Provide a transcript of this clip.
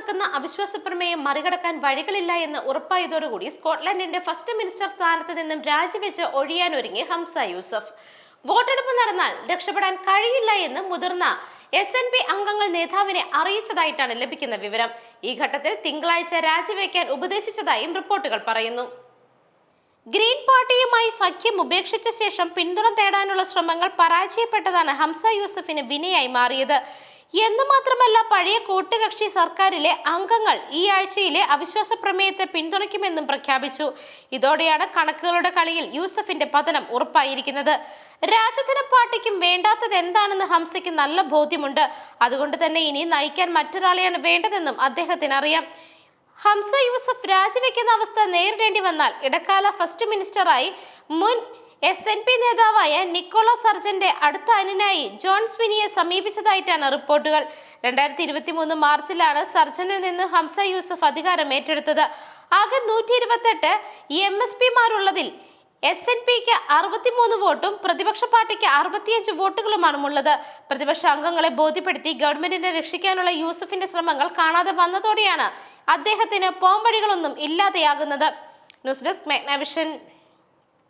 നടക്കുന്ന അവിശ്വാസ പ്രമേയം മറികടക്കാൻ വഴികളില്ല എന്ന് ഉറപ്പായതോടുകൂടി സ്കോട്ട്ലൻഡിന്റെ ഫസ്റ്റ് മിനിസ്റ്റർ സ്ഥാനത്ത് നിന്നും രാജിവെച്ച് ഒഴിയാനൊരുങ്ങി ഹംസ യൂസഫ്. വോട്ടെടുപ്പ് നടന്നാൽ രക്ഷപ്പെടാൻ കഴിയില്ല എന്ന് മുതിർന്ന എസ് എൻ പി അംഗങ്ങൾ നേതാവിനെ അറിയിച്ചതായിട്ടാണ് ലഭിക്കുന്ന വിവരം. ഈ ഘട്ടത്തിൽ തിങ്കളാഴ്ച രാജിവെക്കാൻ ഉപദേശിച്ചതായും റിപ്പോർട്ടുകൾ പറയുന്നു. ഗ്രീൻ പാർട്ടിയുമായി സഖ്യം ഉപേക്ഷിച്ച ശേഷം പിന്തുണ തേടാനുള്ള ശ്രമങ്ങൾ പരാജയപ്പെട്ടതാണ് ഹംസ യൂസഫിന് വിനയായി മാറിയത്. എന്ന് മാത്രമല്ല പഴയ കൂട്ടുകക്ഷി സർക്കാരിലെ അംഗങ്ങൾ ഈ ആഴ്ചയിലെ അവിശ്വാസ പ്രമേയത്തെ പിന്തുണയ്ക്കുമെന്നും പ്രഖ്യാപിച്ചു. ഇതോടെയാണ് കണക്കുകളുടെ കളിയിൽ യൂസഫിന്റെ പതനം ഉറപ്പായിരിക്കുന്നത്. രാജധന പാർട്ടിക്കും വേണ്ടാത്തത് എന്താണെന്ന് ഹംസയ്ക്ക് നല്ല ബോധ്യമുണ്ട്. അതുകൊണ്ട് തന്നെ ഇനി നയിക്കാൻ മറ്റൊരാളെയാണ് വേണ്ടതെന്നും അദ്ദേഹത്തിന് അറിയാം ഹംസ യൂസഫ് രാജിവെക്കുന്ന അവസ്ഥ നേരിടേണ്ടി വന്നാൽ ഇടക്കാല ഫസ്റ്റ് മിനിസ്റ്ററായി മുൻ എസ് എൻ പി നേതാവായ നിക്കോള സർജന്റെ അടുത്ത അനുനായി ജോൺ സ്വിനിയെ സമീപിച്ചതായിട്ടാണ് റിപ്പോർട്ടുകൾ. രണ്ടായിരത്തി ഇരുപത്തി മൂന്ന് മാർച്ചിലാണ് സർജനിൽ നിന്ന് ഹംസ യൂസഫ് അധികാരം ഏറ്റെടുത്തത്. ആകെ നൂറ്റി ഇരുപത്തെട്ട് എം എസ് പിമാരുള്ളതിൽ എസ് എൻ പിക്ക് അറുപത്തിമൂന്ന് വോട്ടും പ്രതിപക്ഷ പാർട്ടിക്ക് അറുപത്തിയഞ്ച് വോട്ടുകളുമാണ് ഉള്ളത് പ്രതിപക്ഷ അംഗങ്ങളെ ബോധ്യപ്പെടുത്തി ഗവൺമെന്റിനെ രക്ഷിക്കാനുള്ള യൂസഫിന്റെ ശ്രമങ്ങൾ കാണാതെ വന്നതോടെയാണ് അദ്ദേഹത്തിന് പോംവഴികളൊന്നും ഇല്ലാതെയാകുന്നത്. News desk മെഗ്നാവിഷൻ